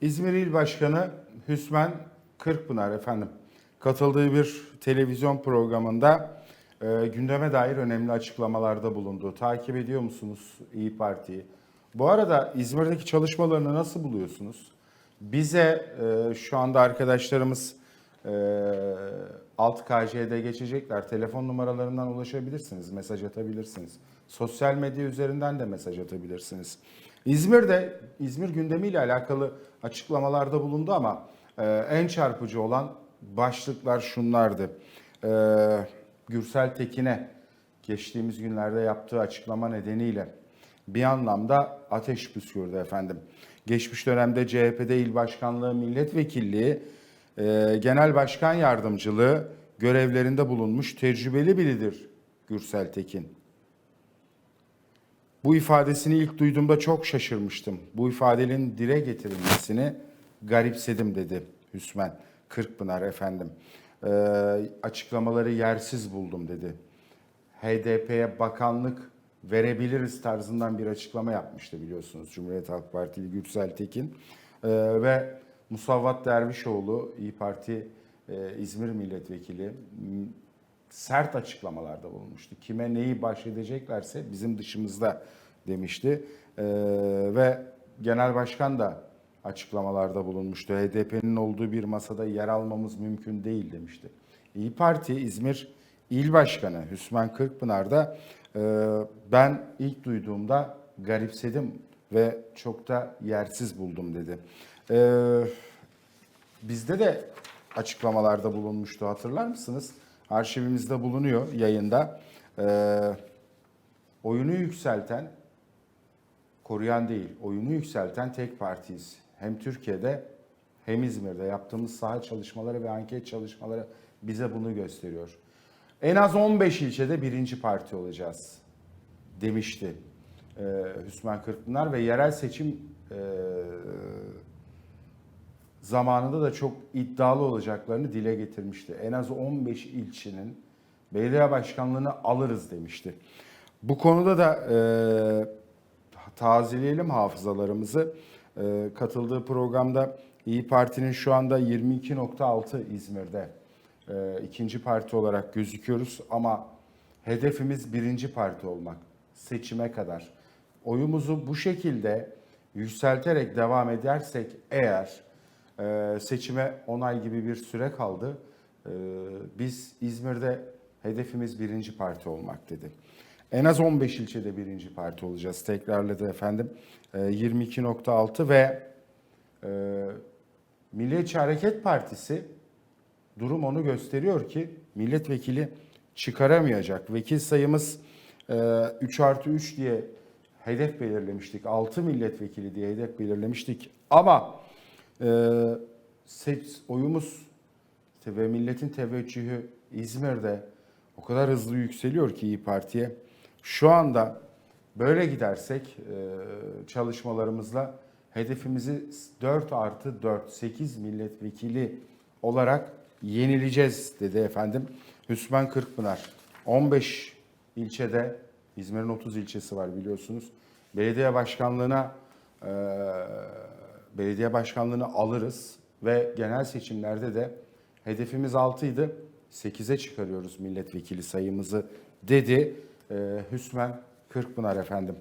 İzmir İl Başkanı Hüsmen Kırkpınar efendim katıldığı bir televizyon programında e, gündeme dair önemli açıklamalarda bulundu. Takip ediyor musunuz İyi Parti'yi? Bu arada İzmir'deki çalışmalarını nasıl buluyorsunuz? Bize e, şu anda arkadaşlarımız e, alt KJ'de geçecekler. Telefon numaralarından ulaşabilirsiniz, mesaj atabilirsiniz. Sosyal medya üzerinden de mesaj atabilirsiniz. İzmir'de İzmir gündemiyle alakalı açıklamalarda bulundu ama e, en çarpıcı olan başlıklar şunlardı. E, Gürsel Tekin'e geçtiğimiz günlerde yaptığı açıklama nedeniyle bir anlamda ateş püskürdü efendim. Geçmiş dönemde CHP'de il başkanlığı, milletvekilliği, e, genel başkan yardımcılığı görevlerinde bulunmuş tecrübeli biridir Gürsel Tekin. Bu ifadesini ilk duyduğumda çok şaşırmıştım. Bu ifadenin dile getirilmesini garipsedim dedi Hüsmen Kırkpınar efendim. Ee, açıklamaları yersiz buldum dedi. HDP'ye bakanlık verebiliriz tarzından bir açıklama yapmıştı biliyorsunuz Cumhuriyet Halk Partili Gürsel Tekin. Ee, ve Musavvat Dervişoğlu İyi Parti e, İzmir Milletvekili sert açıklamalarda bulunmuştu. Kime neyi bahşedeceklerse bizim dışımızda demişti. Ee, ve Genel Başkan da açıklamalarda bulunmuştu. HDP'nin olduğu bir masada yer almamız mümkün değil demişti. İyi Parti İzmir İl Başkanı Hüsmen Kırkpınar da e, ben ilk duyduğumda garipsedim ve çok da yersiz buldum dedi. Ee, bizde de açıklamalarda bulunmuştu hatırlar mısınız? Arşivimizde bulunuyor yayında. Ee, oyunu yükselten, koruyan değil, oyunu yükselten tek partiyiz. Hem Türkiye'de hem İzmir'de yaptığımız saha çalışmaları ve anket çalışmaları bize bunu gösteriyor. En az 15 ilçede birinci parti olacağız demişti e, Hüsmen Kırkpınar ve yerel seçim e, zamanında da çok iddialı olacaklarını dile getirmişti. En az 15 ilçenin belediye başkanlığını alırız demişti. Bu konuda da e, tazeleyelim hafızalarımızı. E, katıldığı programda İyi Parti'nin şu anda 22.6 İzmir'de e, ikinci parti olarak gözüküyoruz ama hedefimiz birinci parti olmak seçime kadar. Oyumuzu bu şekilde yükselterek devam edersek eğer e, seçime 10 ay gibi bir süre kaldı. E, biz İzmir'de hedefimiz birinci parti olmak dedi. En az 15 ilçede birinci parti olacağız. Tekrarladı efendim. E, 22.6 ve e, Milliyetçi Hareket Partisi durum onu gösteriyor ki milletvekili çıkaramayacak. Vekil sayımız e, 3 artı 3 diye hedef belirlemiştik. 6 milletvekili diye hedef belirlemiştik. Ama e, seç- oyumuz ve milletin teveccühü İzmir'de o kadar hızlı yükseliyor ki İyi Parti'ye. Şu anda böyle gidersek e, çalışmalarımızla hedefimizi 4 artı 4, 8 milletvekili olarak yenileceğiz dedi efendim. Hüsmen Kırkpınar 15 ilçede İzmir'in 30 ilçesi var biliyorsunuz. Belediye başkanlığına e, belediye başkanlığını alırız ve genel seçimlerde de hedefimiz 6 idi. 8'e çıkarıyoruz milletvekili sayımızı dedi e, Hüsmen Kırkpınar efendim.